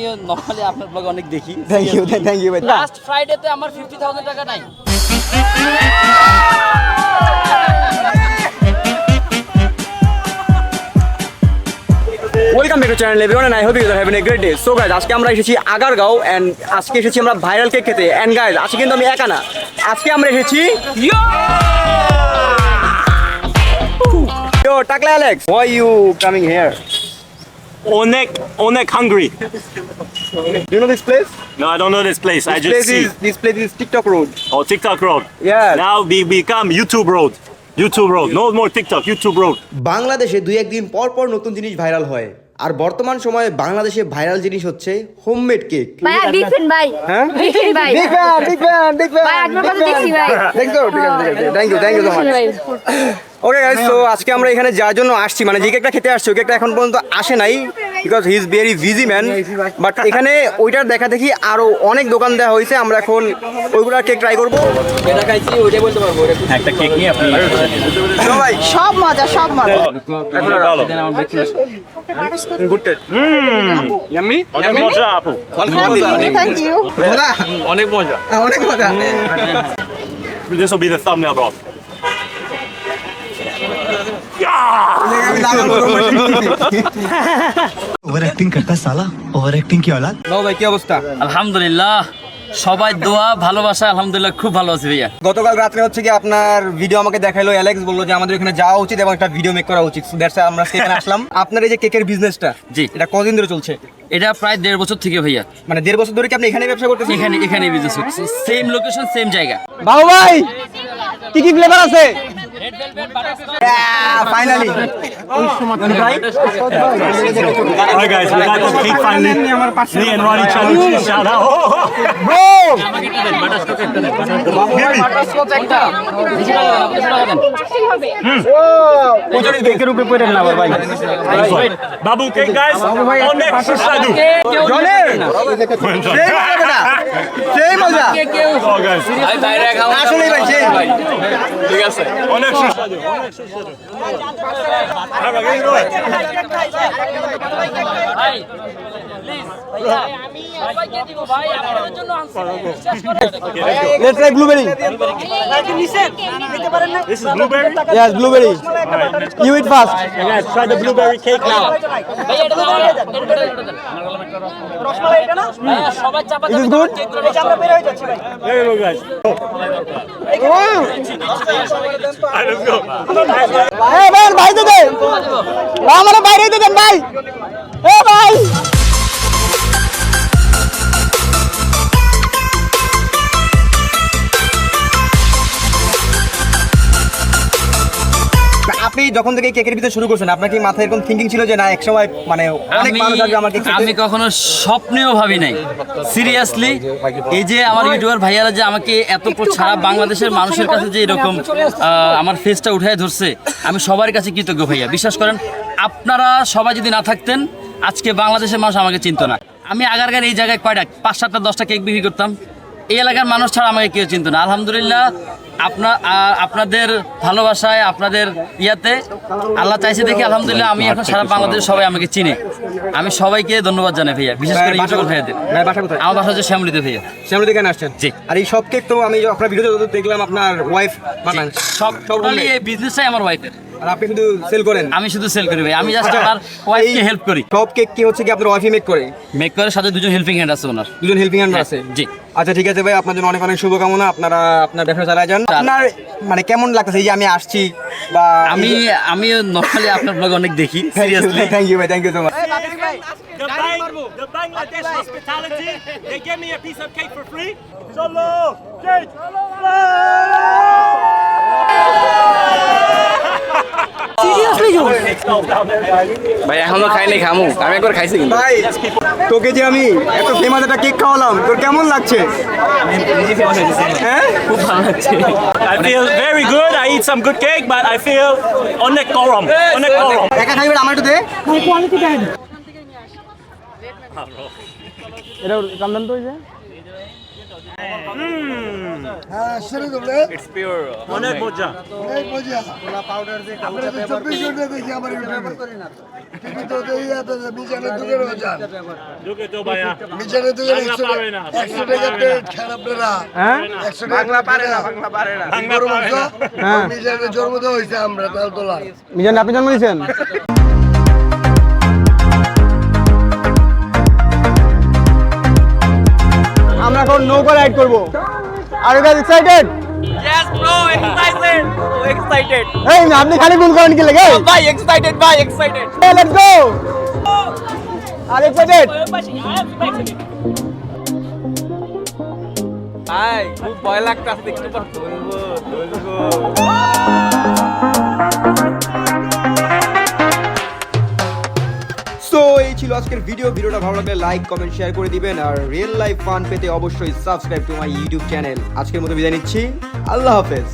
আমি নর্মালি আপনার ব্লগ অনেক দেখি। থ্যাংক ইউ থ্যাংক ইউ ভাই। লাস্ট ফ্রাইডেতে আমার ফিফটি থাউজেন্ড টাকা নাই। Welcome back to channel everyone and I hope you are having a great day so guys আজকে আমরা এসেছি আগারগাঁও এন্ড আজকে এসেছি আমরা ভাইরাল কেক খেতে। এন্ড গাইস আজকে কিন্তু আমি একা না। আজকে আমরা এসেছি Yo, Takla Alex, why you coming here? Onek, Onek hungry. Do you know this place? No, I don't know this place. This I just place see. is this place is TikTok Road. Oh, TikTok Road. Yeah. Now we become YouTube Road. YouTube Road. No more TikTok. YouTube Road. বাংলাদেশে দুই একদিন পর পর নতুন জিনিস viral হয় আর বর্তমান সময়ে বাংলাদেশে ভাইরাল জিনিস হচ্ছে হোমমেড কেক ভাই বিগ ফ্যান ভাই হ্যাঁ? বিগ ফ্যান ভাই Big fan, big fan, big fan. ভাই আপনার কথা big fan. দেখছি ভাই দেখছ ঠিক আছে thank you thank you so much ভাই ওকে গাইস তো আজকে আমরা এখানে যার জন্য আসছি। মানে যে কেকটা খেতে আসছি ওই কেকটা এখন পর্যন্ত আসে নাই because he is very busy man but এখানে ওইটার দেখা দেখি আরও অনেক দোকান দেওয়া হয়েছে আমরা এখন ওইগুলার কেক ট্রাই করব। যেটা খাইছি ওইটাই বলতে পারব একটা কেক নিয়ে আপনি চলো ভাই। সব মজা সব মজা। ভালো। আমার breakfast। গুড ইয়াম্মি অনেক মজা আপু। থ্যাংক ইউ মজা। অনেক মজা। অনেক মজা। This will be the thumbnail, bro. Over acting সালা ওভার অ্যাক্টিং কি হলাল বাবু ভাই কি অবস্থা আলহামদুলিল্লাহ সবাই দোয়া ভালোবাসা আলহামদুলিল্লাহ খুব ভালো আছি ভাইয়া। গতকাল রাত্রে হচ্ছে কি আপনার ভিডিও আমাকে দেখাল অ্যালেক্স বলল যে আমাদের এখানে যাওয়া উচিত এবং একটা ভিডিও মেক করা উচিত। দ্যাটস আমরা সেখানে আসলাম। আপনার এই যে কেকের বিজনেসটা জি। এটা কদিন ধরে চলছে? এটা প্রায় দেড় বছর থেকে ভাইয়া। মানে দেড় বছর ধরে কি আপনি এখানে ব্যবসা করতেছেন? এখানে এখানে বিজনেস হচ্ছে। সেম লোকেশন সেম জায়গা। বাবু ভাই কি কি ফ্লেভার আছে? Finally Hi guys, we got the cake finally. Me and Ronnie challenge. Shout out. Bro কেকের উপরে পড়ে না ভাই Babu cake, guys. Onek sushadu. জনের সেই মজা. আসলে ভাই সেই। ভাই আপনাদের জন্য আনছি। বিশ্বাস করেন let's try blueberry This is blueberry. Yes blueberry you eat first Hey guys, try the blueberry cake now. It is চাপা ভাই ভাই ভাই দে দে আমার বাইরে দেবেন ভাই এ ভাই যখন থেকে কেকের ভিতরে শুরু করছেন আপনার কি মাথায় এরকম থিঙ্কিং ছিল যে না এক সময় মানে অনেক আমি মানুষ আসবে আমার কেক আমি কখনো স্বপ্নেও ভাবি নাই। সিরিয়াসলি এই যে আমার ইউটিউবার ভাইয়ারা যে আমাকে এত সারা বাংলাদেশের মানুষের কাছে যে এরকম আহ, আমার ফেসটা উঠায় ধরছে আমি সবার কাছে কৃতজ্ঞ ভাইয়া। বিশ্বাস করেন আপনারা সবাই যদি না থাকতেন আজকে বাংলাদেশের মানুষ আমাকে চিনতো না। আমি আগারগার এই জায়গায় কয়টা পাঁচ সাতটা দশটা কেক বিক্রি করতাম। এই এলাকার মানুষ ছাড়া আমাকে কেউ চিনতো না। আলহামদুলিল্লাহ আপনার আপনাদের ভালোবাসায় আপনাদের ইয়াতে আল্লাহ চাইছে দেখি আলহামদুলিল্লাহ আমি এখন সারা বাংলাদেশ সবাই আমাকে চিনে। আমি সবাইকে ধন্যবাদ জানাই ভাইয়া বিশেষ করে বাসা ভাইয়াদের? আমার বাসা হচ্ছে শ্যামলিতে ভাইয়া। শ্যামলি কেন আসছেন? জি। আর এই সব কেক তো আমি আপনার ভিডিও দেখলাম আপনার ওয়াইফ বানান সব সব টোটালি এই বিজনেসটাই আমার ওয়াইফের আর আপনি শুধু সেল করেন? আমি শুধু সেল করি ভাই। আমি জাস্ট আমার ওয়াইফকে হেল্প করি। সব কেক কি হচ্ছে কি আপনার ওয়াইফই মেক করে? মেক করে সাথে দুজন হেল্পিং হ্যান্ড আছে ওনার। দুজন হেল্পিং হ্যান্ড হ্যাঁ, আছে? জি। আচ্ছা ঠিক আছে ভাই আপনার জন্য অনেক অনেক শুভকামনা। আপনারা আপনার ব্যবসা চালায় যান। আপনার মানে কেমন লাগতেছে এই যে আমি আসছি বা আমি আমি নর্মালি আপনার ব্লগ অনেক দেখি সিরিয়াসলি থ্যাংক ইউ ভাই thank you so much The, Bang, the Bangladesh hospitality, they gave me a piece of cake for free. Cholo! Cake! ভাই এখনও খাইনি খামু। আমি একবার খাইছি কিন্তু। ভাই তোকে যে আমি এত ফেমাস একটা কেক খাওয়ালাম তোর কেমন লাগছে? হ্যাঁ? খুব ভালো লাগছে I feel very good. I eat some good cake, but I feel onek korom. Onek korom. একা খাইবে আমার একটু দে। এটা কামদান তো হয়েছে অনেক মজা। ঢুকে তো ভাইয়া বাংলা পারে না হ্যাঁ বাংলা পারে না। হ্যাঁ। জন্ম দেওয়া হয়েছে আমরা মিজান আপনি জন্ম দিয়েছেন? নৌকা রাইড করব। Are you guys excited yes bro excited. So excited এই না আপনি খালি গুল করেন কি লাগে? ভাই excited ভাই excited. লেটস গো আর এক্সাইটেড ভাই খুব ভয় লাগতাছে দেখতে পাচ্ছ? সো এই ছিল আজকের ভিডিও ভিডিওটা ভালো লাগলে লাইক কমেন্ট শেয়ার করে দিবেন। আর রিয়েল লাইফ ফান পেতে অবশ্যই subscribe to my YouTube channel আজকের মতো বিদায় নিচ্ছি। আল্লাহ হাফেজ।